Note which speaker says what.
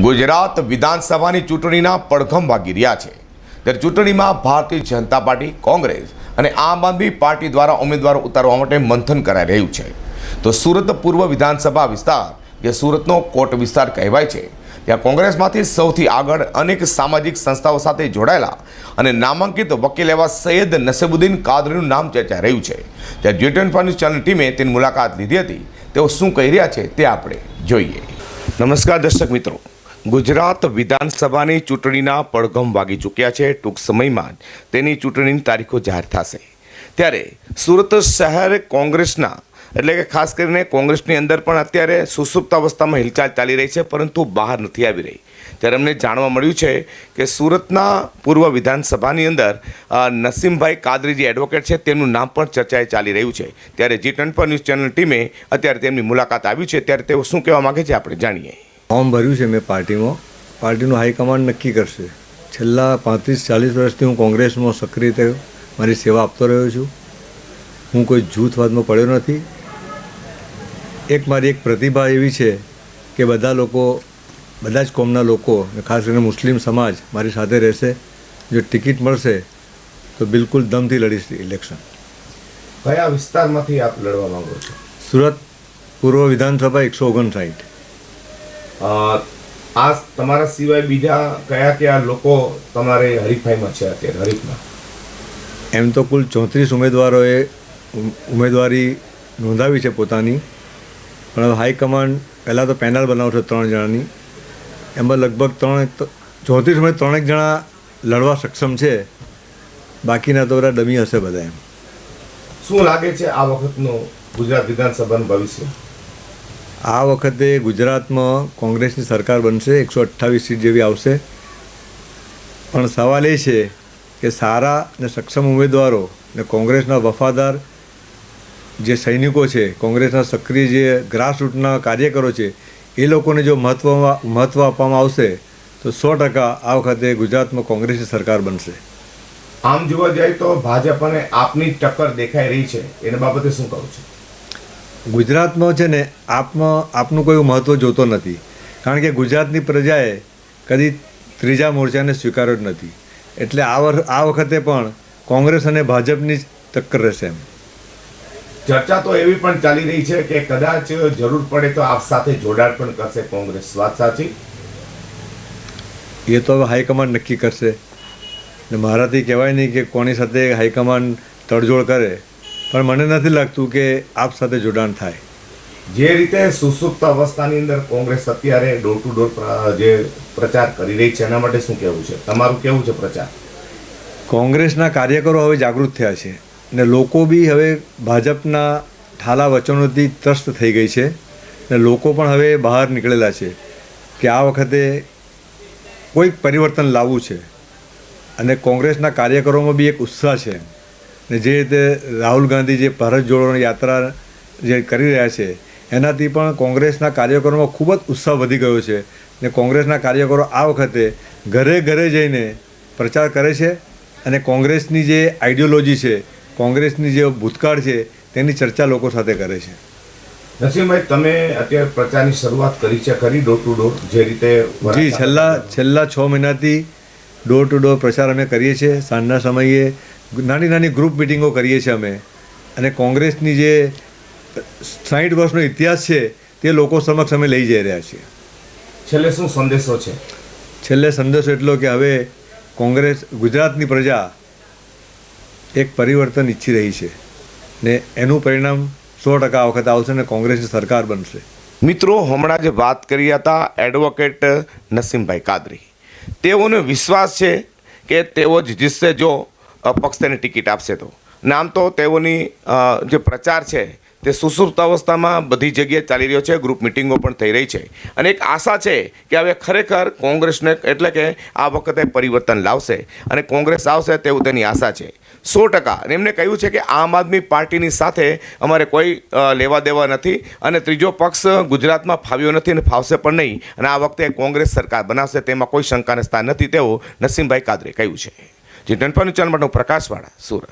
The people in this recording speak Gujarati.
Speaker 1: ગુજરાત વિધાનસભાની ચૂંટણીના પડઘમ વાગી રહ્યા છે. ત્યારે ચૂંટણીમાં ભારતીય જનતા પાર્ટી, કોંગ્રેસ અને આમ આદમી પાર્ટી દ્વારા ઉમેદવારો ઉતારવા માટે મંથન કરાઈ રહ્યું છે. તો સુરત પૂર્વ વિધાનસભા વિસ્તાર, જે સુરતનો કોટ વિસ્તાર કહેવાય છે, ત્યાં કોંગ્રેસમાંથી સૌથી આગળ અનેક સામાજિક સંસ્થાઓ સાથે જોડાયેલા અને નામાંકિત વકીલ એવા સૈયદ નસીબુદ્દીન કાદરીનું નામ ચર્ચાઈ રહ્યું છે. ત્યાં જી ટ્વેન્ટી ન્યૂઝ ચેનલ ટીમે તેની મુલાકાત લીધી હતી. તેઓ શું કહી રહ્યા છે તે આપણે જોઈએ. નમસ્કાર દર્શક મિત્રો. ગુજરાત વિધાનસભાની ચૂંટણીના પડઘમ વાગી ચૂક્યા છે. ટૂંક સમયમાં તેની ચૂંટણીની તારીખો જાહેર થશે. ત્યારે સુરત શહેર કોંગ્રેસના, એટલે કે ખાસ કરીને કોંગ્રેસની અંદર પણ અત્યારે સુસુપ્ત અવસ્થામાં હિલચાલ ચાલી રહી છે, પરંતુ બહાર નથી આવી રહી. ત્યારે અમને જાણવા મળ્યું છે કે સુરતના પૂર્વ વિધાનસભાની અંદર નસીમભાઈ કાદરી જે એડવોકેટ છે, તેમનું નામ પણ ચર્ચાએ ચાલી રહ્યું છે. ત્યારે જી ટ્વેન્ટી ન્યૂઝ ચેનલ ટીમે અત્યારે તેમની મુલાકાત આવી છે. ત્યારે તેઓ શું કહેવા માગે છે, આપણે જાણીએ.
Speaker 2: ફોર્મ ભર્યું છે મેં પાર્ટીમાં. પાર્ટીનું હાઈકમાન્ડ નક્કી કરશે. છેલ્લા પાંત્રીસ ચાલીસ વર્ષથી હું કોંગ્રેસમાં સક્રિય થયો. મારી સેવા આપતો રહ્યો છું. હું કોઈ જૂથવાદમાં પડ્યો નથી. એક મારી એક પ્રતિભા એવી છે કે બધા લોકો બધા જ કોમના લોકો ખાસ કરીને મુસ્લિમ સમાજ મારી સાથે રહેશે. જો ટિકિટ મળશે તો બિલકુલ દમથી લડીશ ઇલેક્શન.
Speaker 1: કયા વિસ્તારમાંથી આપ લડવા માંગો છો?
Speaker 2: સુરત પૂર્વ વિધાનસભા એકસો ઓગણસાઠ.
Speaker 1: આ તમારા સિવાય બીજા કયા કયા લોકો તમારે હરીફાઈમાં છે અત્યારે હરીફમાં
Speaker 2: એમ તો કુલ ચોત્રીસ ઉમેદવારોએ ઉમેદવારી નોંધાવી છે પોતાની. પણ હાઈકમાન્ડ પહેલાં તો પેનલ બનાવશે ત્રણ જણાની. એમાં લગભગ ત્રણ ચોત્રીસ ઉમેદ ત્રણેક જણા લડવા સક્ષમ છે. બાકીના તો બધા ડમી હશે બધા એમ.
Speaker 1: શું લાગે છે આ વખતનું ગુજરાત વિધાનસભાનું ભવિષ્ય?
Speaker 2: આ વખતે ગુજરાતમાં કોંગ્રેસની સરકાર બનશે, એકસો અઠ્ઠાવીસ સીટ જેવી આવશે. પણ સવાલ એ છે કે સારા ને સક્ષમ ઉમેદવારો ને કોંગ્રેસના વફાદાર જે સૈનિકો છે, કોંગ્રેસના સક્રિય જે ગ્રાસરૂટના કાર્યકરો છે, એ લોકોને જો મહત્વમાં મહત્ત્વ આપવામાં આવશે, તો સો ટકા આ વખતે ગુજરાતમાં કોંગ્રેસની સરકાર બનશે.
Speaker 1: આમ જોવા જાય તો ભાજપ અને આપની ટક્કર દેખાઈ રહી છે. એના બાબતે શું કહું છું?
Speaker 2: ગુજરાતમાં છે ને આપમાં આપનું કોઈ મહત્ત્વ જોતો નથી. કારણ કે ગુજરાતની પ્રજાએ કદી ત્રીજા મોરચાને સ્વીકાર્યો જ નથી. એટલે આ આ વખતે પણ કોંગ્રેસ અને ભાજપની જ ટક્કર રહેશે એમ.
Speaker 1: ચર્ચા તો એવી પણ ચાલી રહી છે કે કદાચ જરૂર પડે તો આપ સાથે જોડાણ પણ કરશે કોંગ્રેસ. વાત સાચી?
Speaker 2: એ તો હવે હાઈકમાન્ડ નક્કી કરશે. ને મારાથી કહેવાય નહીં કે કોની સાથે હાઈકમાન્ડ તડજોડ કરે. પણ મને નથી લાગતું કે આપ સાથે જોડાણ થાય.
Speaker 1: જે રીતે સુસુપ્ત અવસ્થાની અંદર કોંગ્રેસ અત્યારે ડોર ટુ ડોર જે પ્રચાર કરી રહી છે એના માટે શું કહેવું છે? તમારું કેવું છે પ્રચાર?
Speaker 2: કોંગ્રેસના કાર્યકરો હવે જાગૃત થયા છે ને લોકો બી હવે ભાજપના ઠાલા વચનોથી ત્રસ્ત થઈ ગઈ છે ને લોકો પણ હવે બહાર નીકળેલા છે કે આ વખતે કોઈક પરિવર્તન લાવવું છે. અને કોંગ્રેસના કાર્યકરોમાં બી એક ઉત્સાહ છે. ને જે રીતે રાહુલ ગાંધી જે ભારત જોડોની યાત્રા જે કરી રહ્યા છે એનાથી પણ કોંગ્રેસના કાર્યકરોમાં ખૂબ જ ઉત્સાહ વધી ગયો છે ને કોંગ્રેસના કાર્યકરો આ વખતે ઘરે ઘરે જઈને પ્રચાર કરે છે અને કોંગ્રેસની જે આઈડિયોલોજી છે કોંગ્રેસની જે ભૂતકાળ છે તેની ચર્ચા લોકો સાથે કરે છે.
Speaker 1: નસીમભાઈ તમે અત્યારે પ્રચારની શરૂઆત કરી છે ખરી ડોર ટુ ડોર જે રીતે
Speaker 2: જી છેલ્લા છેલ્લા છ મહિનાથી ડોર ટુ ડોર પ્રચાર અમે કરીએ છીએ. સાંજના સમયે નાની નાની ગ્રુપ મિટિંગો કરીએ છીએ અમે. અને કોંગ્રેસની જે સાઠ વર્ષનો ઇતિહાસ છે તે લોકો સમક્ષ અમે લઈ જઈ રહ્યા છીએ.
Speaker 1: છેલ્લે શું સંદેશો છે?
Speaker 2: છેલ્લે સંદેશો એટલો કે હવે કોંગ્રેસ ગુજરાતની પ્રજા એક પરિવર્તન ઈચ્છી રહી છે. ને એનું પરિણામ સો ટકા વખત વખતે આવશે ને કોંગ્રેસની સરકાર બનશે.
Speaker 1: મિત્રો હમણાં જે વાત કરી હતા એડવોકેટ નસીમભાઈ કાદરી. તેઓને વિશ્વાસ છે કે તેઓ જ જીતશે જો અપક્ષ તેને ટિકિટ આપશે તો. નામ તો તેઓની જે પ્રચાર છે તે સુસુપ્ત અવસ્થામાં બધી જગ્યાએ ચાલી રહ્યો છે, ગ્રુપ મિટિંગો પણ થઈ રહી છે. અને એક આશા છે કે હવે ખરેખર કોંગ્રેસને એટલે કે આ વખતે પરિવર્તન લાવશે અને કોંગ્રેસ આવશે તેવું તેની આશા છે. સો ટકા. અને એમને કહ્યું છે કે આમ આદમી પાર્ટીની સાથે અમારે કોઈ લેવા દેવા નથી અને ત્રીજો પક્ષ ગુજરાતમાં ફાવ્યો નથી અને ફાવશે પણ નહીં. અને આ વખતે કોંગ્રેસ સરકાર બનાવશે તેમાં કોઈ શંકાને સ્થાન નથી તેવું નસીમભાઈ કાદરે કહ્યું છે. જે ટનપાનું ચેનલ માટે પ્રકાશવાળા સુરત.